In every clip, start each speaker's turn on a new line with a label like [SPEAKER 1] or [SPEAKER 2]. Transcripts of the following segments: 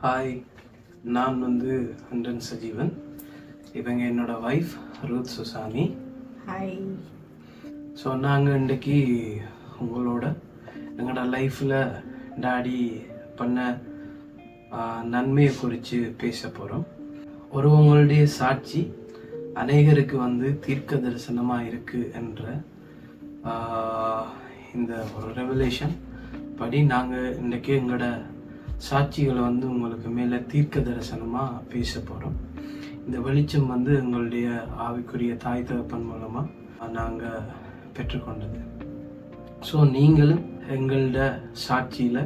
[SPEAKER 1] Hi நான் வந்து ஹண்டன் சஜீவன். இவங்க என்னோட wife Ruth Susani
[SPEAKER 2] hi
[SPEAKER 1] so நாங்கள் இன்றைக்கி உங்களோட எங்களோட லைஃப்பில் டாடி பண்ண நன்மையை குறித்து பேச போகிறோம் ஒருவங்களுடைய சாட்சி அநேகருக்கு வந்து தீர்க்க தரிசனமாக இருக்குது என்ற இந்த ஒரு ரெவலேஷன் படி நாங்கள் இன்றைக்கி எங்களோட சாட்சிகளை வந்து உங்களுக்கு மேலே தீர்க்க தரிசனமாக பேச போகிறோம் இந்த வெளிச்சம் வந்து எங்களுடைய ஆவிக்குரிய தாய் தகப்பன் மூலமாக நாங்கள் பெற்றுக்கொண்டது. ஸோ நீங்களும் எங்களோட சாட்சியில்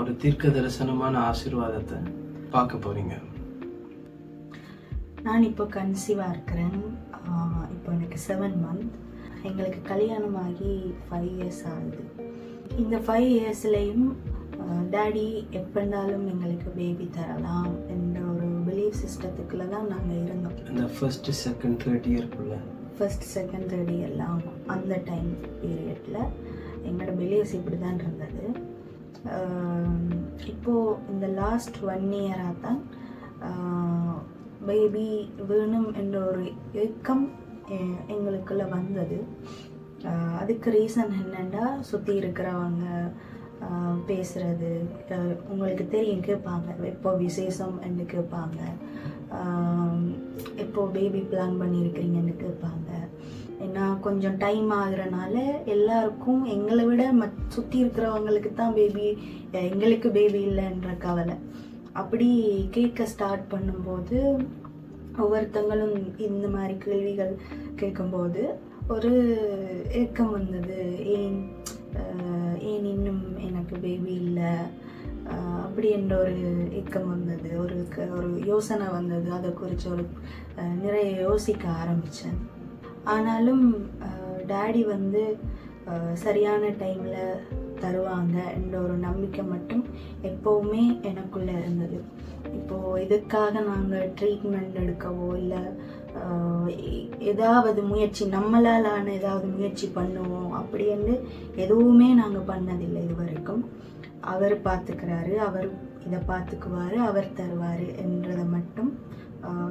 [SPEAKER 1] ஒரு தீர்க்க தரிசனமான ஆசீர்வாதத்தை பார்க்க போகிறீங்க
[SPEAKER 2] நான் இப்போ கன்சீவாக இருக்கிறேன். இப்போ எனக்கு செவன் மந்த் எங்களுக்கு கல்யாணம் ஆகி ஃபைவ் இயர்ஸ் ஆகுது. இந்த ஃபைவ் இயர்ஸ்லேயும் டேடி எப்படினாலும் எங்களுக்கு பேபி தரலாம் என்ற ஒரு பிலீஃப் சிஸ்டத்துக்குள்ள தான் நாங்கள் இருந்தோம்.
[SPEAKER 1] இந்த ஃபர்ஸ்ட் செகண்ட் தேர்ட் இயர்க்குள்ள
[SPEAKER 2] ஃபர்ஸ்ட் செகண்ட் தேர்ட் எல்லாம் அந்த டைம் பீரியடில் எங்களோட பிலீவ்ஸ் இப்படி தான் இருந்தது. ஆஹ் இப்போ இந்த லாஸ்ட் ஒன் இயராக தான் பேபி வேணும் என்ற ஒரு ஏக்கம் எங்களுக்குள்ள வந்தது. அதுக்கு ரீசன் என்னென்னா சுற்றி இருக்கிறவங்க பேசுகிறது பேசுறது உங்களுக்கு தெரியும் கேட்பாங்க. எப்போ விசேஷம் என்று கேட்பாங்க. எப்போ பேபி பிளான் பண்ணியிருக்கிறீங்கன்னு கேட்பாங்க. ஏன்னா கொஞ்சம் டைம் ஆகுறனால எல்லாருக்கும் எங்களை விட மத் சுற்றி இருக்கிறவங்களுக்கு தான் பேபி எங்களுக்கு பேபி இல்லைன்ற கவலை. அப்படி கேட்க ஸ்டார்ட் பண்ணும்போது ஒவ்வொருத்தங்களும் இந்த மாதிரி கேள்விகள் கேட்கும்போது ஒரு ஏக்கம் வந்தது. ஏன் ஏன் இன்னும் எனக்கு பேபி இல்லை? அப்படி என்ற ஒரு ஏக்கம் வந்தது. ஒரு ஒரு யோசனை வந்தது. அதை குறித்து ஒரு நிறைய யோசிக்க ஆரம்பித்தேன் ஆனாலும் டேடி வந்து சரியான டைமில் தருவாங்க என்ற ஒரு நம்பிக்கை மட்டும் எப்போவுமே எனக்குள்ளே இருந்தது. இப்போது இதுக்காக நாங்கள் ட்ரீட்மெண்ட் எடுக்கவோ இல்லை ஏதாவது முயற்சி நம்மளாலான ஏதாவது முயற்சி பண்ணுவோம் அப்படின்னு எதுவுமே நாங்கள் பண்ணதில்லை இது வரைக்கும் அவர் பார்த்துக்கிறாரு அவர் இதை பார்த்துக்குவாரு அவர் தருவார் என்றதை மட்டும்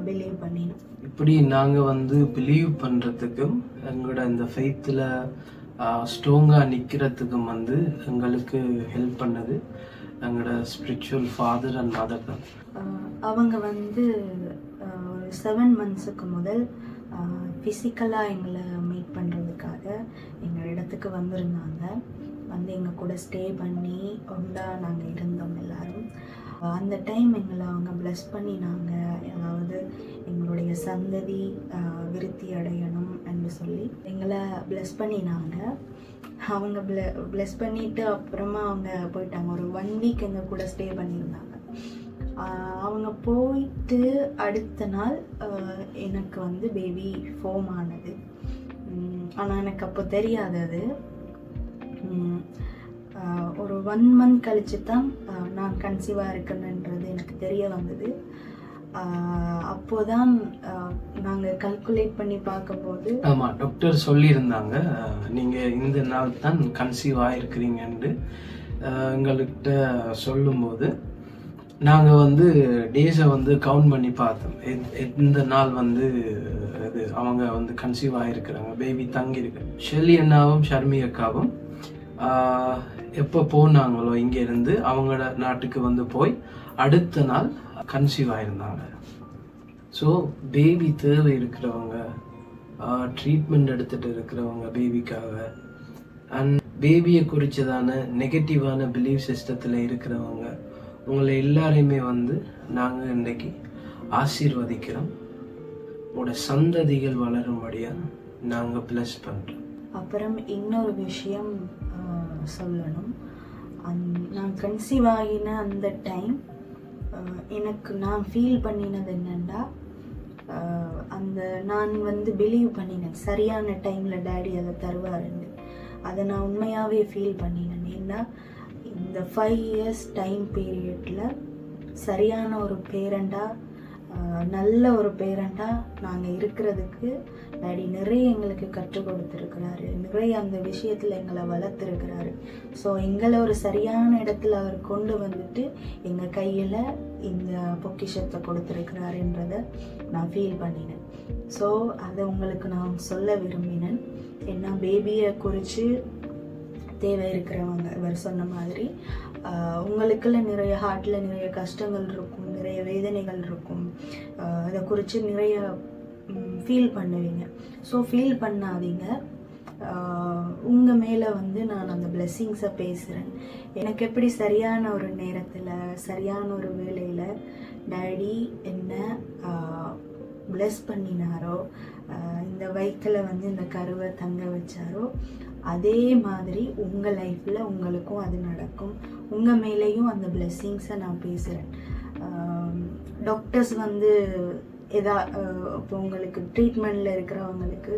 [SPEAKER 2] பிலீவ் பண்ணினோம்.
[SPEAKER 1] இப்படி நாங்கள் வந்து பிலீவ் பண்ணுறதுக்கும் எங்களோட இந்த ஃபெய்த்தில் ஸ்ட்ராங்காக நிற்கிறதுக்கும் வந்து எங்களுக்கு ஹெல்ப் பண்ணது எங்களோட ஸ்பிரிச்சுவல் ஃபாதர் அண்ட் மதர் தான்.
[SPEAKER 2] அவங்க வந்து செவன் மந்த்ஸுக்கு முதல் ஃபிசிக்கலாக எங்களை மீட் பண்ணுறதுக்காக எங்கள் இடத்துக்கு வந்திருந்தாங்க. வந்து எங்கள் கூட ஸ்டே பண்ணி ஒன்றா நாங்கள் இருந்தோம் எல்லோரும். அந்த டைம் எங்களை அவங்க ப்ளஸ் பண்ணினாங்க. அதாவது எங்களுடைய சந்ததி விருத்தி அடையணும் என்று சொல்லி எங்களை ப்ளஸ் பண்ணினாங்க. அவங்க ப்ள ப்ளஸ் பண்ணிவிட்டு அப்புறமா அவங்க போயிட்டாங்க. ஒரு ஒன் வீக் எங்கள் கூட ஸ்டே பண்ணியிருந்தாங்க. அவங்க போயிட்டு அடுத்த நாள் எனக்கு வந்து பேபி ஃபோம் ஆனது. ஆனால் எனக்கு அப்போ தெரியாது அது. ஒரு ஒன் மந்த் கழிச்சு தான் நான் கன்சீவாக இருக்கணுன்றது எனக்கு தெரிய வந்தது. அப்போதான் நாங்கள் கல்குலேட் பண்ணி பார்க்கும்போது
[SPEAKER 1] ஆமாம் டாக்டர் சொல்லியிருந்தாங்க. நீங்கள் இந்த நாள் தான் கன்சீவ் ஆகிருக்கிறீங்கன்ட்டு எங்கள்கிட்ட சொல்லும்போது நாங்கள் வந்து டேஸை வந்து கவுண்ட் பண்ணி பார்த்தோம். எந்த நாள் வந்து இது அவங்க வந்து கன்சீவ் ஆகிருக்கிறாங்க பேபி தங்கியிருக்கு. ஷெல்லி அண்ணாவும் ஷர்மி அக்காவும் எப்போ போனாங்களோ இங்கேருந்து அவங்களோட நாட்டுக்கு வந்து போய் அடுத்த நாள் கன்சீவ் ஆகிருந்தாங்க ஸோ பேபி தேவை இருக்கிறவங்க ட்ரீட்மெண்ட் எடுத்துகிட்டு இருக்கிறவங்க பேபிக்காக அண்ட் பேபியை குறித்ததான நெகட்டிவான பிலீஃப் சிஸ்டத்தில் இருக்கிறவங்க உங்களை எல்லாரையுமே வந்து நாங்கள் இன்றைக்கி ஆசீர்வதிக்கிறோம். உங்களோட சந்ததிகள் வளரும்படியாக நாங்கள் ப்ளஸ் பண்ணுறோம்
[SPEAKER 2] அப்புறம் இன்னொரு விஷயம் சொல்லணும். அந் நான் கன்சீவ் ஆகின அந்த டைம் எனக்கு நான் ஃபீல் பண்ணினது என்னென்னா அந்த நான் வந்து பிலீவ் பண்ணினேன். சரியான டைமில் டேடி அதை தருவாருன்னு. அதை நான் உண்மையாகவே ஃபீல் பண்ணினேன். ஏன்னா இந்த ஃபைவ் இயர்ஸ் டைம் பீரியடில் சரியான ஒரு பேரண்டாக நல்ல ஒரு பேரண்டாக நாங்கள் இருக்கிறதுக்கு டாடி நிறைய எங்களுக்கு கற்றுக் கொடுத்துருக்கிறாரு. நிறைய அந்த விஷயத்தில் எங்களை வளர்த்துருக்கிறாரு. ஸோ எங்களை ஒரு சரியான இடத்துல அவர் கொண்டு வந்துட்டு எங்கள் கையில் இந்த பொக்கிஷத்தை கொடுத்துருக்கிறாருன்றதை நான் ஃபீல் பண்ணினேன். ஸோ அதை உங்களுக்கு நான் சொல்ல விரும்பினேன். ஏன்னா பேபியை குறித்து தேவை இருக்கிறவங்க இவர் சொன்ன மாதிரி உங்களுக்குள்ள நிறைய ஹார்ட்டில் நிறைய கஷ்டங்கள் இருக்கும் நிறைய வேதனைகள் இருக்கும். இதை அதை குறித்து நிறைய ஃபீல் பண்ணுவீங்க. ஸோ ஃபீல் பண்ணாதீங்க. உங்கள் மேலே வந்து நான் அந்த பிளெஸ்ஸிங்ஸை பேசுகிறேன் எனக்கு எப்படி சரியான ஒரு நேரத்தில் சரியான ஒரு வேலையில் டேடி என்ன ப்ளெஸ் பண்ணினாரோ இந்த வயிற்றில் வந்து இந்த கருவை தங்க வச்சாரோ அதே மாதிரி உங்கள் லைஃப்பில் உங்களுக்கும் அது நடக்கும். உங்கள் மேலேயும் அந்த பிளெஸ்ஸிங்ஸை நான் பேசுகிறேன் டாக்டர்ஸ் வந்து எதா இப்போ உங்களுக்கு ட்ரீட்மெண்ட்டில் இருக்கிறவங்களுக்கு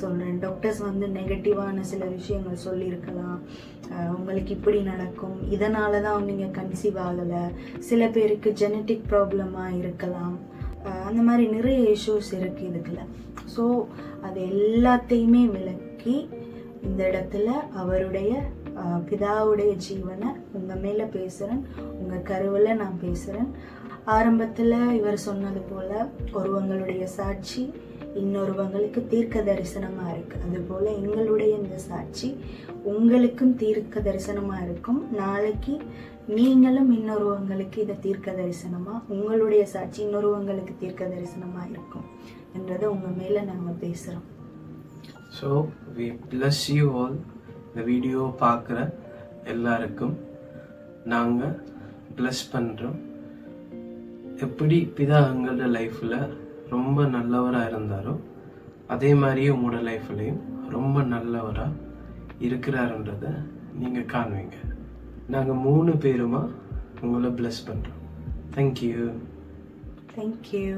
[SPEAKER 2] சொல்கிறேன் டாக்டர்ஸ் வந்து நெகட்டிவான சில விஷயங்கள் சொல்லியிருக்கலாம். உங்களுக்கு இப்படி நடக்கும். இதனால தான் நீங்கள் கன்சீவ் ஆகலை. சில பேருக்கு ஜெனட்டிக் ப்ராப்ளமாக இருக்கலாம். அந்த மாதிரி நிறைய இஷ்யூஸ் இருக்குது இதுக்குள்ள ஸோ அது எல்லாத்தையுமே விளக்கி இந்த இடத்துல அவருடைய பிதாவுடைய ஜீவனை உங்கள் மேலே பேசுகிறேன் உங்கள் கருவில் நான் பேசுகிறேன் ஆரம்பத்தில் இவர் சொன்னது போல் ஒருவங்களுடைய சாட்சி இன்னொருவங்களுக்கு தீர்க்க தரிசனமாக இருக்குது அதுபோல் எங்களுடைய இந்த சாட்சி உங்களுக்கும் தீர்க்க தரிசனமாக இருக்கும். நாளைக்கு நீங்களும் இன்னொருவங்களுக்கு இதை தீர்க்க தரிசனமாக உங்களுடைய சாட்சி இன்னொருவங்களுக்கு தீர்க்க தரிசனமாக இருக்கும். என்றதை உங்கள் மேலே நாங்கள் பேசுகிறோம்
[SPEAKER 1] so we bless you all இந்த வீடியோ பார்க்குற எல்லாருக்கும் நாங்கள் bless பண்ணுறோம் எப்படி பிதா எங்களோட லைஃப்பில் ரொம்ப நல்லவராக இருந்தாரோ அதே மாதிரியே உங்களோட லைஃப்லேயும் ரொம்ப நல்லவராக இருக்கிறாருன்றதை நீங்கள் காணுவீங்க நாங்கள் மூணு பேருமா உங்களை bless பண்ணுறோம் தேங்க்யூ
[SPEAKER 2] தேங்க்யூ